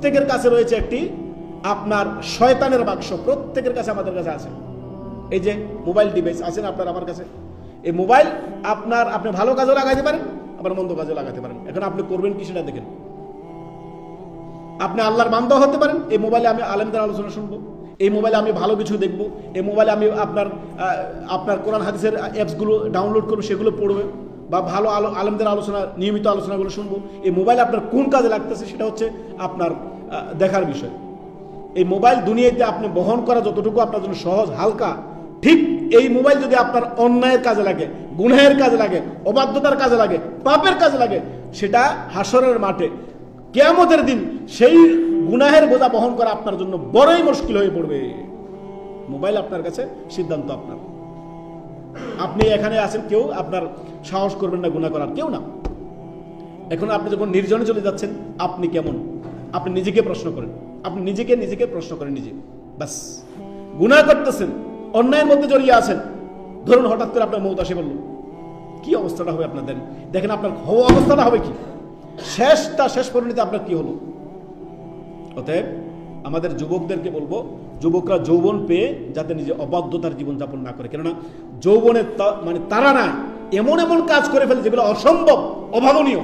প্রত্যেকের কাছে রয়েছে একটি আপনার শয়তানের বাক্স। প্রত্যেকের কাছে আমাদের কাছে আছে। এই যে মোবাইল ডিভাইস আছেন আপনার আমার কাছে? এই মোবাইল আপনার, আপনি ভালো কাজে লাগাইতে পারেন, আবার মন্দ কাজে লাগাতে পারেন। এখন আপনি করবেন কি সেটা দেখেন। আপনি আল্লাহর বান্দা হতে পারেন, এই মোবাইলে আমি আলেমদের আলোচনা শুনব, এই মোবাইলে আমি ভালো কিছু দেখব, এই মোবাইলে আমি আপনার আপনার কোরআন হাদিসের অ্যাপসগুলো ডাউনলোড করব, সেগুলো পড়বে। বা ভালো আলো আলেমদের আলোচনা, নিয়মিত আলোচনাগুলো শুনব। এই মোবাইল আপনার কোন কাজে লাগতেছে সেটা হচ্ছে আপনার দেখার বিষয়। এই মোবাইল দুনিয়াতে আপনি বহন করা যতটুকু আপনার জন্য সহজ, হালকা, ঠিক এই মোবাইল যদি আপনার অন্যায়ের কাজে লাগে, গুনাহের কাজে লাগে, অবাধ্যতার কাজে লাগে, পাপের কাজে লাগে, সেটা হাসরের মাঠে, কেয়ামতের দিন সেই গুনাহের বোঝা বহন করা আপনার জন্য বড়ই মুশকিল হয়ে পড়বে। মোবাইল আপনার কাছে সিদ্ধান্ত আপনার। আপনি এখানে আছেন, কেউ আপনার সাহস করবেন না গুণা করার, কেউ না। এখন আপনি যখন নির্জনে চলে যাচ্ছেন, আপনি কেমন? আপনি নিজেকে প্রশ্ন করেন। আপনি নিজেকে নিজেকে প্রশ্ন করেন নিজে। বাস গুণা করতেছেন, অন্যায়ের মধ্যে জড়িয়ে আছেন। ধরুন হঠাৎ করে আপনার মৌত আসে বলল, কি অবস্থাটা হবে আপনাদের? দেখেন আপনার হওয়া অবস্থাটা হবে কি? শেষটা, শেষ পরিণতি আপনার কি হলো? অতএব আমাদের যুবকদেরকে বলব, যুবকরা যৌবন পেয়ে যাতে নিজে অবাধ্যতার জীবনযাপন না করে। কেননা যৌবনের মানে তারা না এমন এমন কাজ করে ফেলে যেগুলো অসম্ভব, অভাবনীয়।